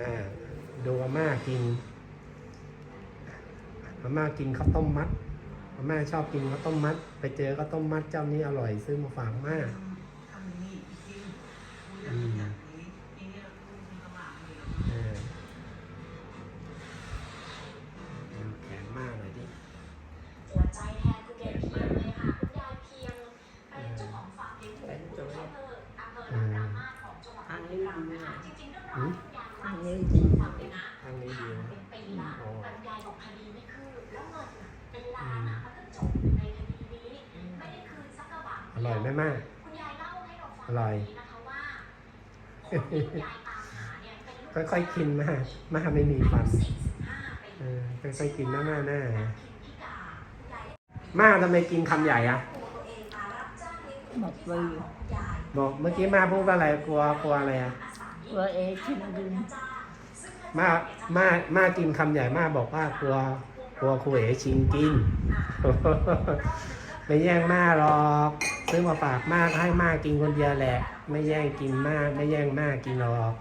อ่าดูอาม่ากินอาม่ากินข้าวต้มมัดอาม่าชอบกินข้าวต้มมัด ไปเจอข้าวต้มมัดเจ้านี้อร่อยซื้อมาฝากอาม่าทำนี่จริงกูอยากอยากนี้ทีนี้ เราพูดมีกระหม่อมเลยเออดูแขนมากเลยดิหัวใจแทนคุณยายเพียงเลยค่ะคุณยายเพียงเป็นเจ้าของฟาร์มเลี้ยงหมูที่อำเภออำเภอลำปางมาศของจังหวัดบุรีรัมย์นะคะจริงๆเรื่องราวที่คุณยายเล่าให้ฟังเลยนะทางนี้ดีผ่านนะเป็นปีละอ๋อแต่คุณยายบอกคดีไม่คืบแล้วเงินน่ะเป็นล้านอะมันก็จบในคดีนี้ไม่ได้คืนสักกระบาทอร่อยไหมแม่คุณยายเล่าให้เราฟังอร่อยแบบนี้นะคะว่าคนที่คุณยายตามหาเนี่ยเป็นลูกค่อยๆกินมามาไม่มีฟันอายุ45ปีเออค่อยๆกินนะแม่แน่นางพิมพิกาคุณยายมาทำไมกินคำใหญ่อะตัวเองมารับจ้างเลี้ยงหมูบอกที่ไว้ฟาร์มอยู่ของคุณยายบอกเมื่อกี้มาพูดว่าอะไรกลัวกลัวอะไรอะ กลัวเอชิมดินมามามากินคำใหญ่มาบอกว่ากลัวกลัวครูเอชิงกินไม่แย่งมาหรอกซื้อมาฝากมากให้มากกินคนเดียวแหละ ไม่แย่งกินมากไม่แย่งมากกินหรอก